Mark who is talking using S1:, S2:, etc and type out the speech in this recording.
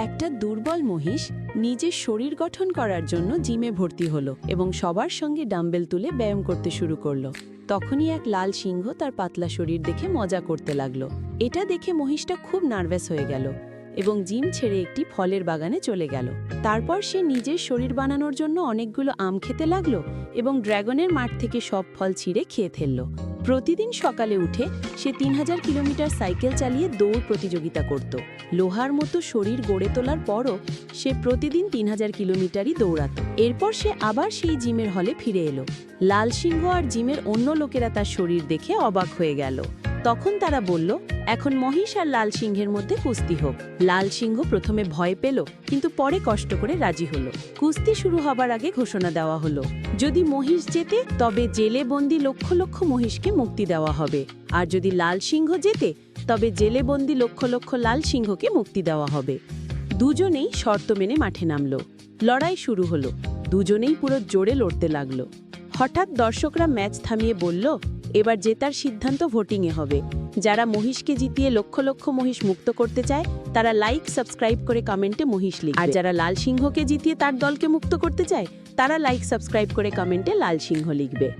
S1: একটা দুর্বল মহিষ নিজের শরীর গঠন করার জন্য জিমে ভর্তি হলো এবং সবার সঙ্গে ডাম্বেল তুলে ব্যায়াম করতে শুরু করল। তখনই এক লাল সিংহ তার পাতলা শরীর দেখে মজা করতে লাগল। এটা দেখে মহিষটা খুব নার্ভাস হয়ে গেল। এবং জিম ছেড়ে একটি ফলের বাগানে চলে গেল। তারপর সে নিজের শরীর বানানোর জন্য অনেকগুলো আম খেতে লাগল এবং ড্রাগনের মাঠ থেকে সব ফল ছিঁড়ে খেয়ে ফেলল। প্রতিদিন সকালে উঠে সে তিন হাজার কিলোমিটার সাইকেল চালিয়ে দৌড় প্রতিযোগিতা করত। লোহার মতো শরীর গড়ে তোলার পরও সে প্রতিদিন তিন হাজার কিলোমিটারই দৌড়াত। এরপর সে আবার সেই জিমের হলে ফিরে এলো। লাল সিংহ আর জিমের অন্য লোকেরা তার শরীর দেখে অবাক হয়ে গেল। তখন তারা বলল এখন মহিষ আর লাল সিংহের মধ্যে কুস্তি হোক। লাল সিংহ প্রথমে ভয় পেল, কিন্তু পরে কষ্ট করে রাজি হলো। কুস্তি শুরু হবার আগে ঘোষণা দেওয়া হলো, যদি মহিষ জেতে, তবে জেলে বন্দি লক্ষ লক্ষ মহিষকে মুক্তি দেওয়া হবে। আর যদি লাল সিংহ জেতে, তবে জেলে বন্দি লক্ষ লক্ষ লাল সিংহকে মুক্তি দেওয়া হবে। দুজনেই শর্ত মেনে মাঠে নামলো। লড়াই শুরু হলো। দুজনেই পুরো জোরে লড়তে লাগল। হঠাৎ দর্শকরা ম্যাচ থামিয়ে বলল এবার জেতার সিদ্ধান্ত ভোটিংয়ে হবে। যারা মহিষকে জিতিয়ে লক্ষ লক্ষ মহিষ মুক্ত করতে চায়, তারা লাইক সাবস্ক্রাইব করে কমেন্টে মহিষ লিখ আর যারা লাল সিংহকে জিতিয়ে তার দলকে মুক্ত করতে চায়, তারা লাইক সাবস্ক্রাইব করে কমেন্টে লাল সিংহ লিখবে।